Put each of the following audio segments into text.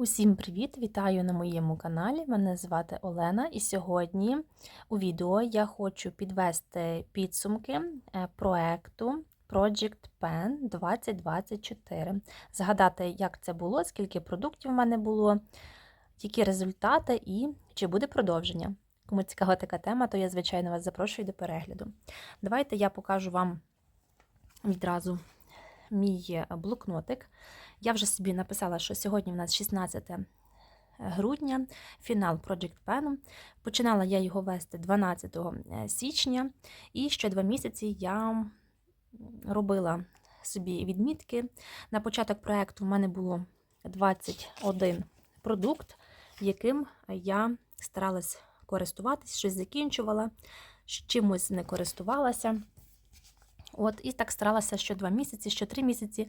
Усім привіт! Вітаю на моєму каналі. Мене звати Олена, і сьогодні у відео я хочу підвести підсумки е, проекту Project Pen 2024. Згадати, як це було, скільки продуктів в мене було, які результати і чи буде продовження. Кому цікава така тема, то я, звичайно, вас запрошую до перегляду. Давайте я покажу вам відразу мій блокнотик. Я вже собі написала, що сьогодні в нас 16 грудня, фінал Project Pen. Починала я його вести 12 січня, і ще два місяці я робила собі відмітки. На початок проєкту в мене було 21 продукт, яким я старалась користуватись, щось закінчувала, чимось не користувалася. От, І так старалася що два місяці, що три місяці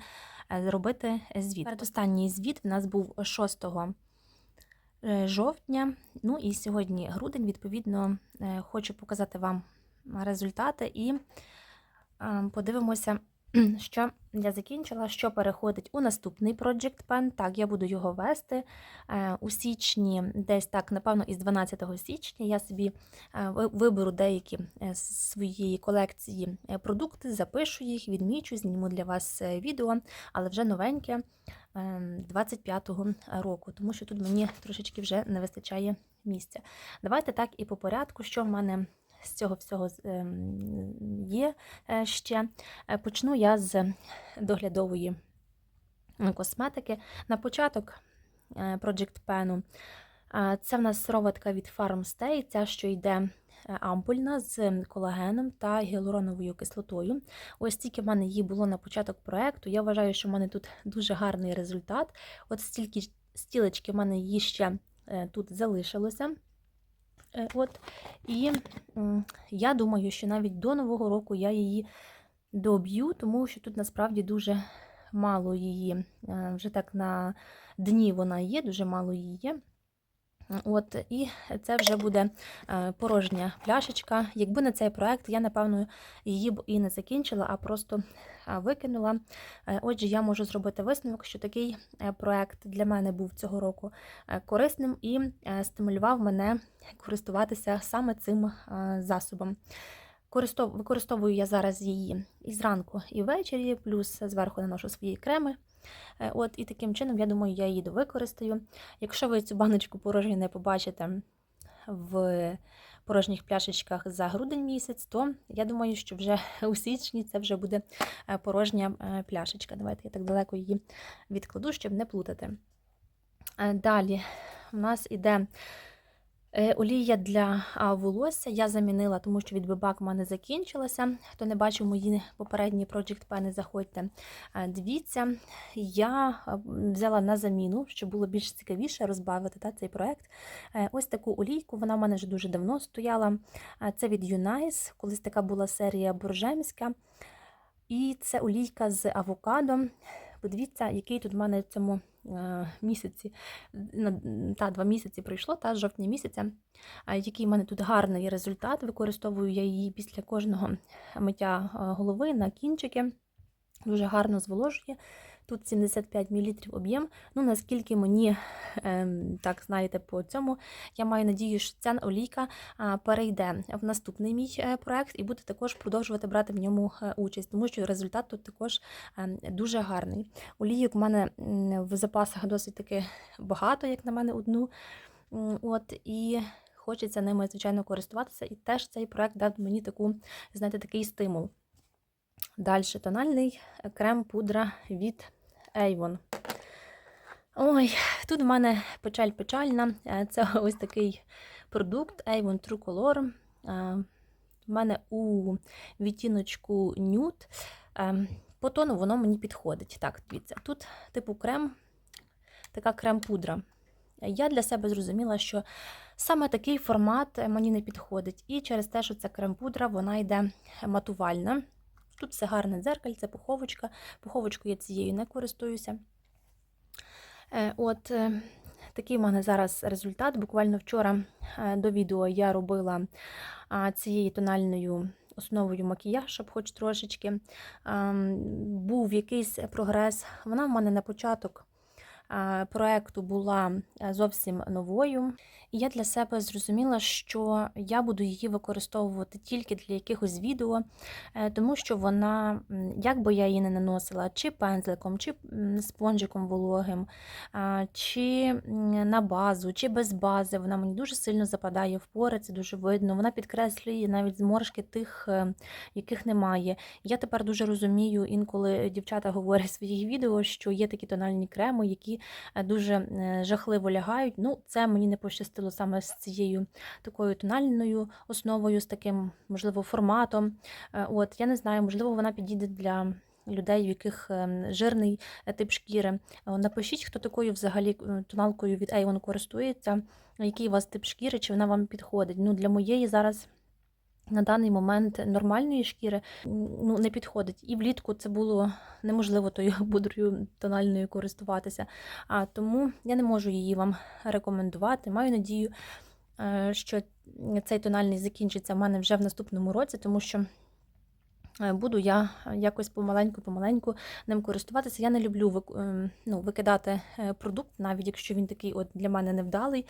зробити звіт. Передостанній звіт в нас був 6 жовтня. Ну і сьогодні грудень, відповідно, хочу показати вам результати і подивимося, що я закінчила, що переходить у наступний Project Pen. Так, я буду його вести у січні, десь так, напевно, із 12 січня я собі виберу деякі е, своєї колекції е, продукти, запишу їх, відмічу, зніму для вас е, відео, але вже новеньке 25-го року, тому що тут мені трошечки вже не вистачає місця. Давайте так і по порядку, що в мене з цього всього ем, є е, ще. Е, почну я з доглядової косметики. На початок е, Project Pen це в нас сироватка від Farmstay, ця, що йде ампульна з колагеном та гіалуроновою кислотою. Ось тільки в мене її було на початок проєкту. Я вважаю, що в мене тут дуже гарний результат. От стільки стілечки в мене її ще тут залишилося. Е, от, І я думаю, що навіть до Нового року я її доб'ю, тому що тут насправді дуже мало її, е, вже так на дні вона є, дуже мало її є. От, І це вже буде е, порожня пляшечка. Якби не цей проект, я, напевно, її б і не закінчила, а просто викинула. Е, отже, я можу зробити висновок, що такий е, проект для мене був цього року корисним і стимулював мене користуватися саме цим засобом. Використовую я зараз її і зранку, і ввечері, плюс зверху наношу свої креми. Е, от, І таким чином, я думаю, я її використаю. Якщо ви цю баночку порожню не побачите в порожніх пляшечках за грудень місяць, то я думаю, що вже у січні це вже буде е, порожня е, пляшечка. Давайте я так далеко її відкладу, щоб не плутати. Далі у нас іде олія для волосся я замінила, тому що від бибак в мене закінчилася. Хто не бачив мої попередні Project Pen, заходьте, е, дивіться. Я взяла на заміну, щоб було більш цікавіше розбавити та, цей проект. Е, ось таку олійку, вона в мене вже дуже давно стояла. Це від Юнайс, колись така була серія боржемська. І це олійка з авокадо. Подивіться, який тут в мене в цьому Е, місяці, та два місяці пройшло, та жовтня місяця, який в мене тут гарний результат. Використовую я її після кожного миття е, голови на кінчики. Дуже гарно зволожує. Тут 75 мл об'єм. Ну, наскільки мені, ем, так знаєте, по цьому, я маю надію, що ця олійка перейде в наступний мій е, проект і буде також продовжувати брати в ньому е, участь, тому що результат тут також ем, дуже гарний. Олійок в мене в запасах досить таки багато, як на мене, одну. От, І хочеться ними, звичайно, користуватися. І теж цей проект дав мені таку, знаєте, такий стимул. Далі тональний крем-пудра від Avon. Ой, тут в мене печаль печальна. Е, це ось такий продукт Avon True Color. Е, в мене у відтіночку Nude. Е, по тону воно мені підходить. Так, дивіться, тут типу крем, така крем-пудра. Я для себе зрозуміла, що саме такий формат мені не підходить. І через те, що це крем-пудра, вона йде матувальна. Тут все гарне дзеркальце, пуховочка. Пуховочку я цією не користуюся. Е, от е, Такий в мене зараз результат. Буквально вчора е, до відео я робила цією тональною основою макіяж, щоб хоч трошечки. Був якийсь прогрес. Вона в мене на початок проекту була е, зовсім новою. І я для себе зрозуміла, що я буду її використовувати тільки для якихось відео, е, тому що вона, як би я її не наносила, чи пензликом, чи спонжиком вологим, чи на базу, чи без бази, вона мені дуже сильно западає в пори, це дуже видно. Вона підкреслює навіть зморшки тих, е, яких немає. Я тепер дуже розумію, інколи дівчата говорять в своїх відео, що є такі тональні креми, які е, дуже е, жахливо лягають. Ну, це мені не пощастило саме з цією такою тональною основою, з таким, можливо, форматом. Е, От, я не знаю, можливо, вона підійде для. Людей, в яких жирний тип шкіри. Напишіть, хто такою взагалі тоналкою від Avon користується, який у вас тип шкіри, чи вона вам підходить. Ну, Для моєї зараз на даний момент нормальної шкіри ну, не підходить. І влітку це було неможливо тою пудрою тональною користуватися. А тому я не можу її вам рекомендувати. Маю надію, е, що цей тональний закінчиться в мене вже в наступному році, тому що. е, Буду я якось помаленьку-помаленьку ним користуватися. Я не люблю ем, ну, викидати е, продукт, навіть якщо він такий от для мене невдалий.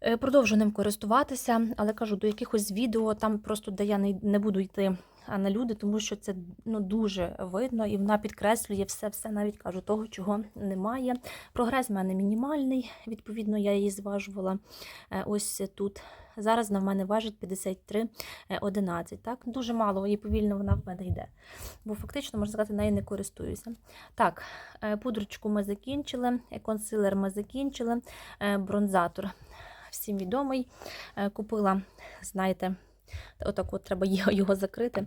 Е, Продовжу ним користуватися, але кажу, до якихось відео там просто де я не, буду йти на люди, тому що це ну, дуже видно і вона підкреслює все-все, навіть кажу, того, чого немає. Прогрес в мене мінімальний, відповідно, я її зважувала е, ось тут. Зараз на в мене важить 53,11. Так, дуже мало і повільно вона в мене йде. Бо фактично, можна сказати, нею не користуюся. Так, е, пудрочку ми закінчили, е, консилер ми закінчили, е, бронзатор всім відомий. Е, Купила, знаєте, отак от треба його- закрити.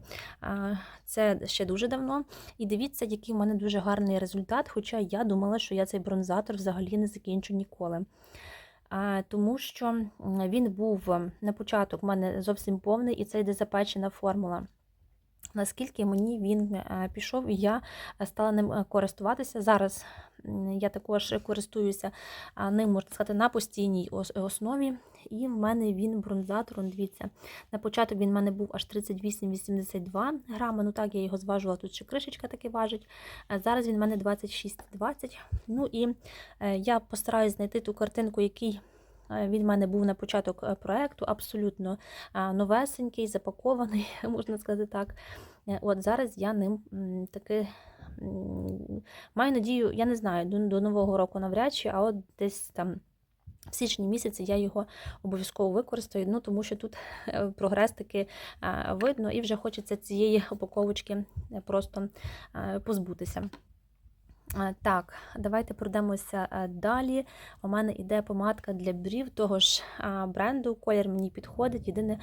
Це ще дуже давно. І дивіться, який в мене дуже гарний результат. Хоча я думала, що я цей бронзатор взагалі не закінчу ніколи. Тому що він був на початок в мене зовсім повний, і це йде запечена формула. Наскільки мені він е, пішов, і я е, стала ним користуватися. Зараз я також користуюся ним, можна сказати, на постійній основі. І в мене він бронзатором, дивіться, на початок він в мене був аж 38,82 грами. Ну так, я його зважувала, тут ще кришечка таки важить. Зараз він в мене 26,20. Ну і е, я постараюсь знайти ту картинку, який е, він в мене був на початок е, проекту, абсолютно новесенький, запакований, можна сказати так. От зараз я ним таки маю надію, я не знаю, до, до Нового року навряд чи, а от десь там. В січні місяці я його обов'язково використаю, ну тому що тут е, прогрес таки е, видно, і вже хочеться цієї упаковочки е, просто позбутися. Так, давайте пройдемося далі. У мене йде помадка для брів того ж бренду. Колір мені підходить. Єдиний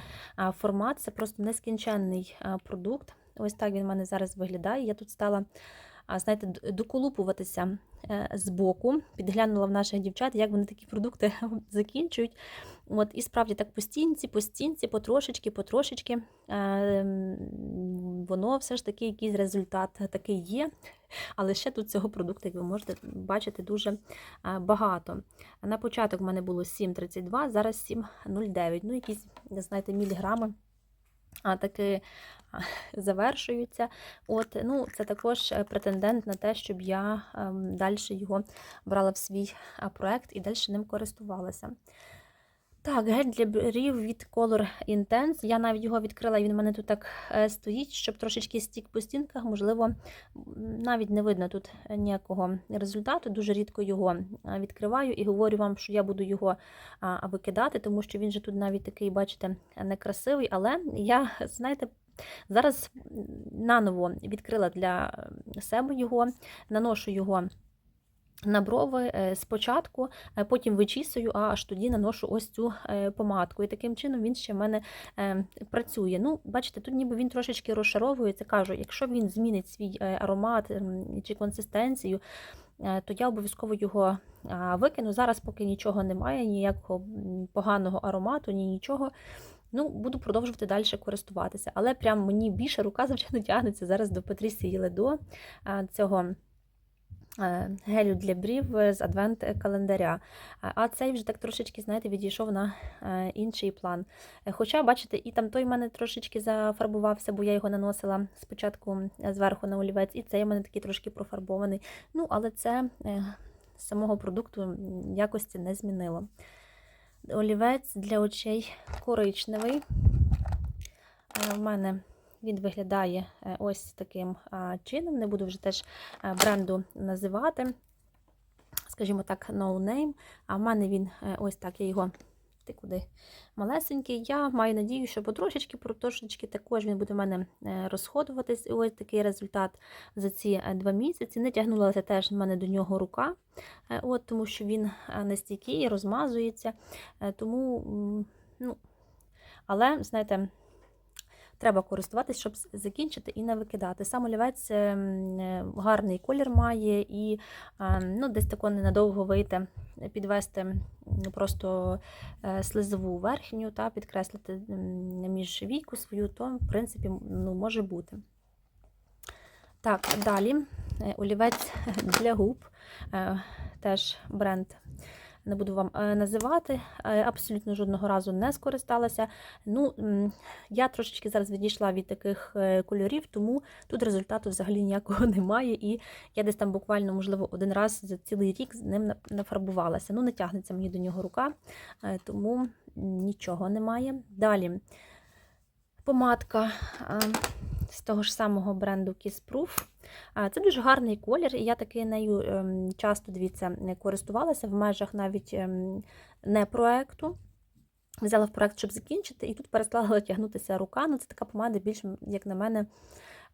формат це просто нескінченний продукт. Ось так він в мене зараз виглядає. Я тут стала, знаєте, доколупуватися е, збоку, підглянула в наших дівчат, як вони такі продукти закінчують. От, і справді так по стінці, по стінці, потрошечки, потрошечки. е, Воно все ж таки якийсь результат такий є. Але ще тут цього продукту, як ви можете бачити, дуже багато. На початок в мене було 7,32, зараз 7,09. Ну, якісь, знаєте, міліграми а, таки а, завершуються. От, ну, це також е, претендент на те, щоб я далі його брала в свій а, проект і далі ним користувалася. Так, гель для брів від Color Intense. Я навіть його відкрила, він в мене тут так е, стоїть, щоб трошечки стік по стінках. Можливо, навіть не видно тут ніякого результату. Дуже рідко його е, відкриваю і говорю вам, що я буду його викидати, тому що він же тут навіть такий, бачите, некрасивий. Але я, знаєте, зараз наново відкрила для себе його, наношу його. На брови е, спочатку, е, потім вичісую, а аж тоді наношу ось цю е, помадку. І таким чином він ще в мене працює. Ну, бачите, тут ніби він трошечки розшаровується. Кажу, якщо він змінить свій аромат чи консистенцію, то я обов'язково його викину. Зараз, поки нічого немає, ніякого поганого аромату, ні нічого. Ну, буду продовжувати далі користуватися. Але прям мені більше рука, звичайно, тягнеться зараз до Патрісії Ледо цього гелю для брів з адвент-календаря. А- А цей вже так трошечки, знаєте, відійшов на е, інший план. Е, Хоча, бачите, і там той в мене трошечки зафарбувався, бо я його наносила спочатку е, зверху на олівець, і цей в мене такий трошки профарбований. Ну, але це. самого продукту якості не змінило. Олівець для очей коричневий. У мене він виглядає е, ось таким чином. Не буду вже теж е, бренду називати. Скажімо так, no name. А в мене він е, ось так, я його ти куди малесенький. Я маю надію, що потрошечки, потрошечки також він буде в мене е, розходуватись. І ось такий результат за ці е, два місяці. Не тягнулася теж в мене до нього рука, е, от, тому що він нестійкий, не стійкий, розмазується. Тому, ну, але, знаєте, треба користуватись, щоб закінчити і не викидати. Сам олівець е, м, е, гарний колір має і е, ну, десь тако ненадовго вийти, підвести просто е, слизову верхню та підкреслити між війку свою, то, в принципі, ну, може бути. Так, далі е, олівець для губ, теж бренд. Не буду вам е, називати, е, абсолютно жодного разу не скористалася. Ну, я трошечки зараз відійшла від таких е, кольорів, тому тут результату взагалі ніякого немає. І я десь там буквально, можливо, один раз за цілий рік з ним нафарбувалася. Ну, не тягнеться мені до нього рука, тому нічого немає. Далі помадка з того ж самого бренду Kiss Proof. Це дуже гарний колір, і я таки нею ем, часто дивіться, користувалася в межах навіть ем, не проекту. Взяла в проект, щоб закінчити, і тут перестала тягнутися рука. Ну, це така помада, більш, як на мене,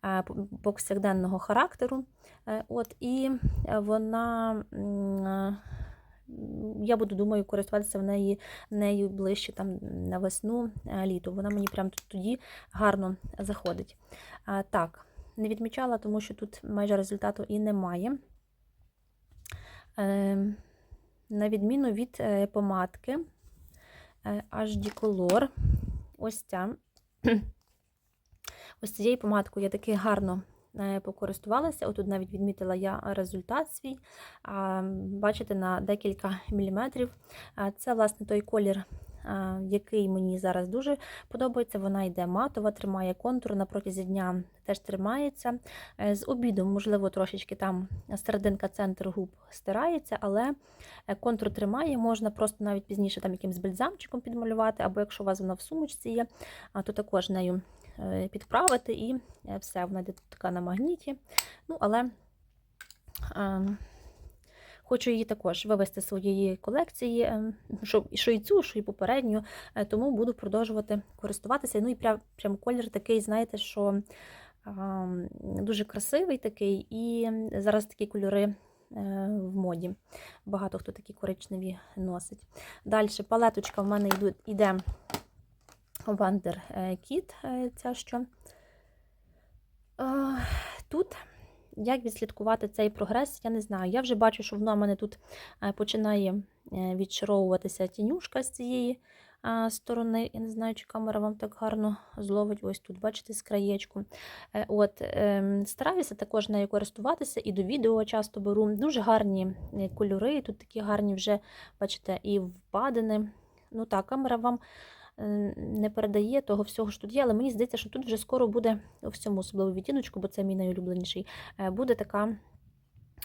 е, повсякденного характеру. Е, От, і вона, е, я буду, думаю, користуватися в неї, нею ближче там, на весну, літо. Вона мені прямо тоді гарно заходить. Так, не відмічала, тому що тут майже результату і немає. Е, На відміну від е, помадки е, HD Color. Ось ця. Ось цією помадкою я таки гарно е, покористувалася. Отут навіть відмітила я результат свій. Бачите, на декілька міліметрів. Це, власне, той колір, який мені зараз дуже подобається. Вона йде матова, тримає контур на протязі дня теж тримається. Е, З обідом, можливо, трошечки там серединка центр губ стирається, але е, контур тримає, можна просто навіть пізніше там якимсь бальзамчиком підмалювати, або якщо у вас вона в сумочці є, то також нею е, підправити і все, вона йде така на магніті. Ну, але е, Хочу її також вивести з своєї колекції, е, що, що і цю, що і попередню, е, тому буду продовжувати користуватися. Ну і прям, прям колір такий, знаєте, що дуже красивий такий, і зараз такі кольори е, в моді. Багато хто такі коричневі носить. Далі палеточка в мене йду- йде Wonder Kit, ця що. Тут як відслідкувати цей прогрес, я не знаю. Я вже бачу, що вона в мене тут е, починає е, відшаровуватися тінюшка з цієї сторони. Я не знаю, чи камера вам так гарно зловить. Ось тут, бачите, з краєчку. Е, От, ем, Стараюся також нею користуватися і до відео часто беру. Дуже гарні кольори, тут такі гарні вже, бачите, і впадини. Ну так, камера вам не передає того всього, що тут є, але мені здається, що тут вже скоро буде у всьому особливо відтіночку, бо це мій найулюбленіший, е, буде така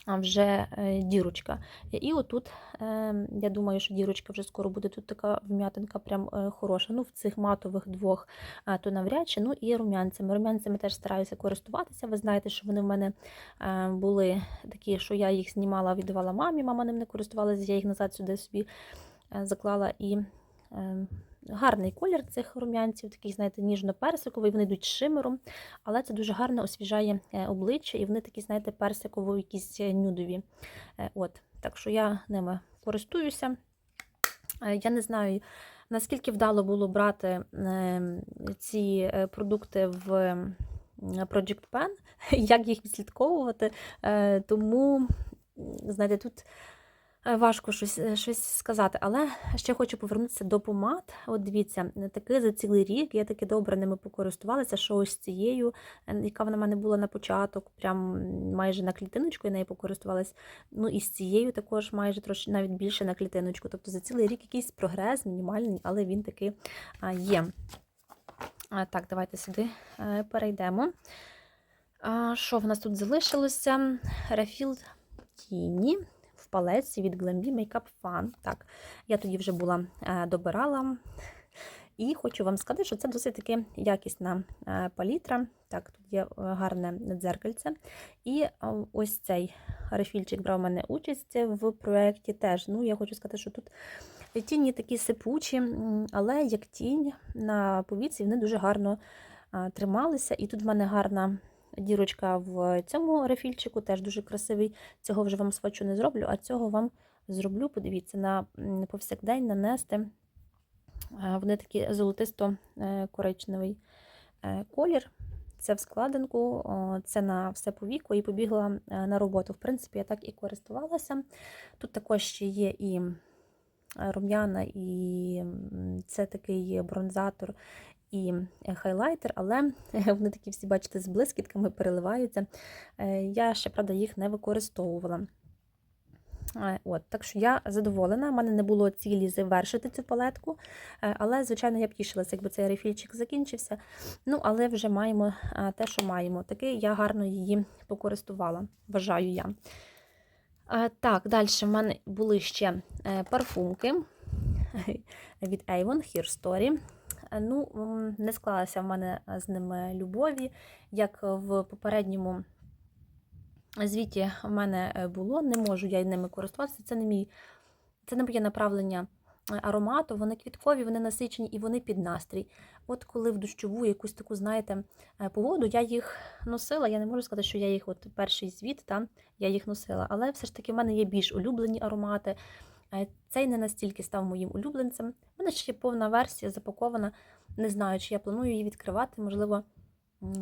а, вже е, дірочка. І отут, е, я думаю, що дірочка вже скоро буде тут така вм'ятинка, прям е, хороша. Ну, в цих матових двох е, то навряд чи. Ну і рум'янцями. Рум'янцями теж стараюся користуватися. Ви знаєте, що вони в мене е, були такі, що я їх знімала, віддавала мамі, мама ним не користувалася, я їх назад сюди собі е, заклала і. Гарний колір цих рум'янців, такий, знаєте, ніжно-персиковий, вони йдуть шимером, але це дуже гарно освіжає е, обличчя, і вони такі, знаєте, персиково якісь е, нюдові. Е, От, Так що я ними користуюся. Я не знаю, наскільки вдало було брати е, ці продукти в Project Pen, як їх відслідковувати. Тому, знаєте, тут важко щось, е, щось сказати. Але ще хочу повернутися до помад. От дивіться, таки за цілий рік я таки добре ними покористувалася, що ось цією, е, яка вона в мене була на початок, прям майже на клітиночку я нею покористувалась. Ну і з цією також майже трошки навіть більше на клітиночку. Тобто за цілий рік якийсь прогрес мінімальний, але він таки є. Так, давайте сюди е, перейдемо. Що в нас тут залишилося? Рефіл тіні. В палеці від Glambi Makeup Fun. Так, я тоді вже була е, добирала. І хочу вам сказати, що це досить таки якісна е, палітра. Так, тут є е, гарне дзеркальце. І ось цей рефільчик брав мене участь в проєкті теж. Ну, я хочу сказати, що тут тіні такі сипучі, але як тінь на повіці вони дуже гарно трималися. І тут в мене гарна дірочка в цьому рефільчику, теж дуже красивий. Цього вже вам свочу не зроблю, а цього вам зроблю. Подивіться, на повсякдень нанести. А, Вони такі золотисто-коричневий е, колір. Це в складинку, це на все по віку і побігла е, на роботу. В принципі, я так і користувалася. Тут також ще є і е, рум'яна, і це такий бронзатор і е, хайлайтер, але вони такі всі, бачите, з блискітками переливаються. Е, Я ще, правда, їх не використовувала. Е, От, так що я задоволена. У мене не було цілі завершити цю палетку, е, але, звичайно, я б тішилася, якби цей рефільчик закінчився. Ну, але вже маємо е, те, що маємо. Таки я гарно її покористувала, вважаю я. Е, Так, далі в мене були ще е, парфумки від Avon Here Story. Е, Ну, не склалася в мене з ними любові, як в попередньому звіті в мене е, було, не можу я ними користуватися. Це не мій, це не моє направлення е, аромату. Вони квіткові, вони насичені і вони під настрій. От коли в дощову якусь таку, знаєте, е, погоду, я їх носила. Я не можу сказати, що я їх, от перший звіт, та, я їх носила. Але все ж таки в мене є більш улюблені аромати. Цей не настільки став моїм улюбленцем. У мене ще повна версія запакована. Не знаю, чи я планую її відкривати, можливо,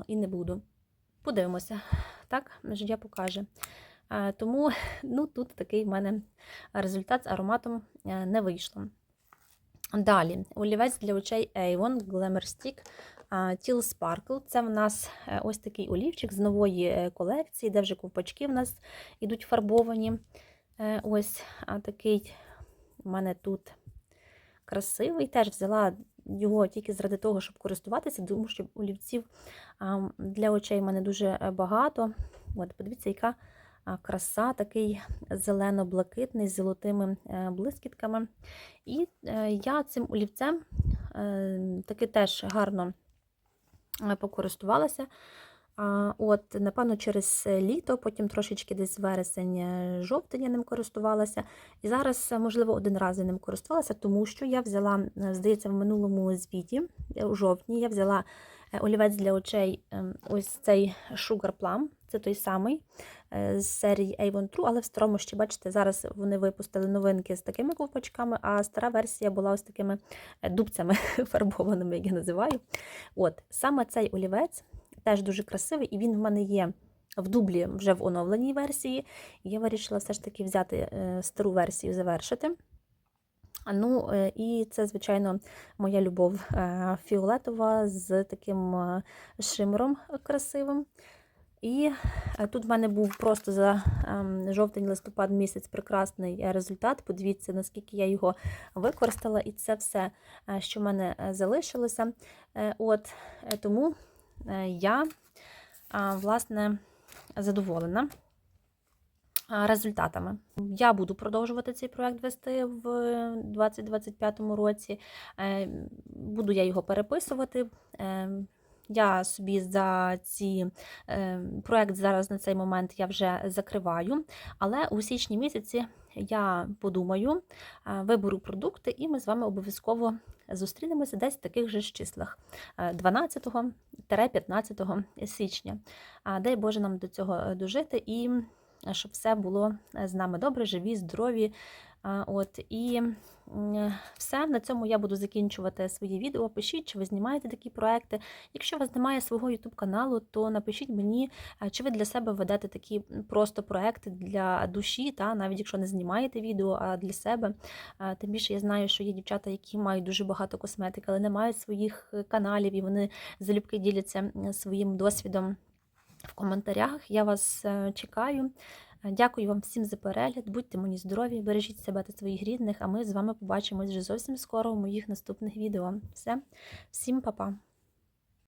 і не буду. Подивимося, так, життя покаже. Тому ну, тут такий в мене результат з ароматом е, не вийшло. Далі, олівець для очей Avon Glamour Stick Teal Sparkle. Це в нас е, ось такий олівчик з нової е, колекції, де вже ковпачки в нас ідуть фарбовані. Е, Ось такий у мене тут красивий. Теж взяла його тільки заради того, щоб користуватися, тому що олівців для очей в мене дуже е, багато. От, подивіться, яка краса, такий зелено-блакитний з золотими е, блискітками. І я цим олівцем таки теж гарно покористувалася. От, напевно, через літо, потім трошечки десь вересень, е, ним користувалася. І зараз, е, можливо, один раз я ним користувалася, тому що я взяла, е, здається, в минулому звіті, е, у жовтні, я взяла е, олівець для очей, ем, ось цей Sugar Plum, це той самий е, з серії Avon True, але в старому ще, бачите, зараз вони випустили новинки з такими ковпачками, а стара версія була ось такими е, дубцями фарбованими, як я називаю. От, саме цей олівець теж дуже красивий, і він в мене є в дублі вже в оновленій версії. Я вирішила все ж таки взяти е, стару версію, завершити. Ну, е, і це, звичайно, моя любов е, фіолетова з таким шимером красивим. І тут в мене був просто за ем, жовтень-листопад місяць прекрасний результат. Подивіться, наскільки я його використала, і це все, що в мене залишилося. От, тому я, власне, задоволена результатами. Я буду продовжувати цей проект вести в 2025 році. Е, Буду я його переписувати. Е, Я собі за ці е, проект зараз на цей момент я вже закриваю, але у січні місяці я подумаю, е, виберу продукти, і ми з вами обов'язково зустрінемося десь в таких же ж числах 12-15 січня. А Дай Боже нам до цього е, дожити і е, щоб все було з нами добре, живі, здорові. От і все на цьому я буду закінчувати свої відео. Пишіть, чи ви знімаєте такі проекти. Якщо у вас немає свого youtube каналу, то напишіть мені, чи ви для себе ведете такі просто проекти для душі, та навіть якщо не знімаєте відео, а для себе. Тим більше я знаю, що є дівчата, які мають дуже багато косметики, але не мають своїх е, каналів, і вони залюбки діляться своїм досвідом в коментарях. Я вас е, чекаю. Дякую вам всім за перегляд. Будьте мені здорові, бережіть себе та своїх рідних, а ми з вами побачимось вже зовсім скоро у моїх наступних відео. Все, всім па-па!